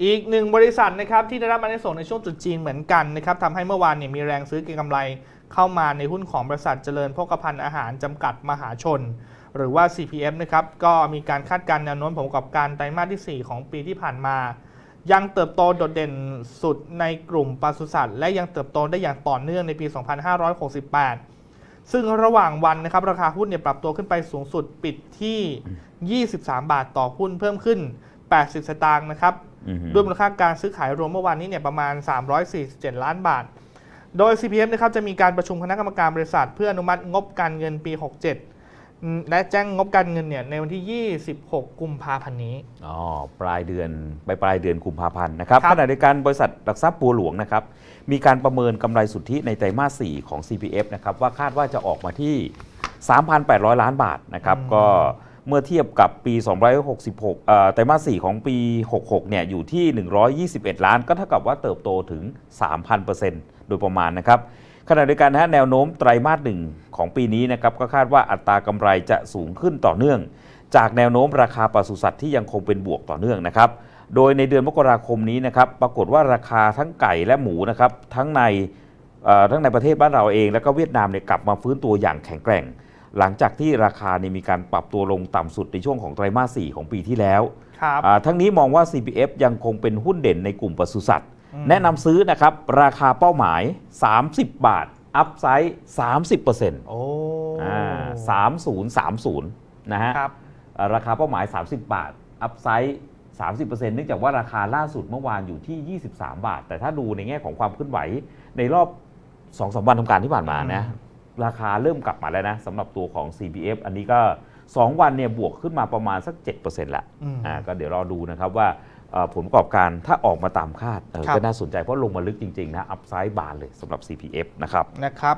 อีกหนึ่งบริษัทนะครับที่ได้รับอันในส่งในช่วงตรุษจีนเหมือนกันนะครับทำให้เมื่อวานเนี่ยมีแรงซื้อเก็งกำไรเข้ามาในหุ้นของบริษัทเจริญโภคภัณฑ์อาหารจำกัดมหาชน หรือว่า CPF นะครับก็มีการคาดการณ์แนวโน้มผลประกอบการไตรมาสที่ 4 ของปีที่ผ่านมา ยังเติบโตโดดเด่นสุดในกลุ่มปศุสัตว์และยังเติบโตได้อย่างต่อเนื่องในปี 2568ซึ่งระหว่างวันนะครับราคาหุ้นเนี่ยปรับตัวขึ้นไปสูงสุดปิดที่ 23 บาทต่อหุ้นเพิ่มขึ้น 80 สตางค์นะครับอือฮึด้วยมูลค่าการซื้อขายรวมเมื่อวานนี้เนี่ยประมาณ 347 ล้านบาท โดย CPF นะครับจะมีการประชุมคณะกรรมการบริษัท เพื่ออนุมัติงบการเงินปี 67อืมและแจ้งงบการเงินเนี่ยในวันที่ 26 กุมภาพันธ์นี้ อ๋อ ปลายเดือนไปปลายเดือนกุมภาพันธ์นะครับครับขณะเดียวกันบริษัทหลักทรัพย์บัวหลวงนะครับ มีการประเมินกำไรสุทธิในไตรมาส 4 ของ CPF นะครับว่าคาดว่าจะออกมาที่ 3,800 ล้านบาทนะครับอืมก็ เมื่อเทียบกับปี 266ไตรมาส 4 ของปี 66 เนี่ย อยู่ที่ 121 ล้าน ก็เท่ากับว่าเติบโตถึง 3,000%โดยประมาณนะครับ ขณะเดียวกันนะฮะแนวโน้มไตรมาสหนึ่งของปีนี้นะครับ ก็คาดว่าอัตรากำไรจะสูงขึ้นต่อเนื่อง จากแนวโน้มราคาปศุสัตว์ที่ยังคงเป็นบวกต่อเนื่องนะครับ โดยในเดือนมกราคมนี้นะครับ ปรากฏว่าราคาทั้งไก่และหมูนะครับ ทั้งในทั้งในประเทศบ้านเราเอง แล้วก็เวียดนามเนี่ยกลับมาฟื้นตัวอย่างแข็งแกร่ง หลังจากที่ราคาเนี่ยมีการปรับตัวลงต่ำสุดในช่วงของไตรมาส 4 ของปีที่แล้ว ครับอ่าทั้งนี้มองว่า CPF ยังคงเป็นหุ้นเด่นในกลุ่มปศุสัตว์อืมแนะนำซื้อนะครับ ราคาเป้าหมาย 30 บาท อัพไซด์30%โอ้อ่า3030นะฮะครับอ่าราคาเป้าหมาย 30 บาท อัพไซด์30%เนื่องจากว่าราคาล่าสุดเมื่อวานอยู่ที่ 23 บาท แต่ถ้าดูในแง่ของความเคลื่อนไหวในรอบ2-3วันทำการที่ผ่านมานะ ราคาเริ่มกลับมาแล้วนะสำหรับตัวของ CPF อันนี้ก็ 2 วันเนี่ยบวกขึ้นมาประมาณสัก 7%ละอืมอ่าก็เดี๋ยวรอดูนะครับว่าเอ่อผลประกอบการถ้าออกมาตามคาดเออครับก็น่าสนใจเพราะลงมาลึกจริง ๆ นะ อัพไซด์บานเลยสำหรับ CPF นะครับนะครับ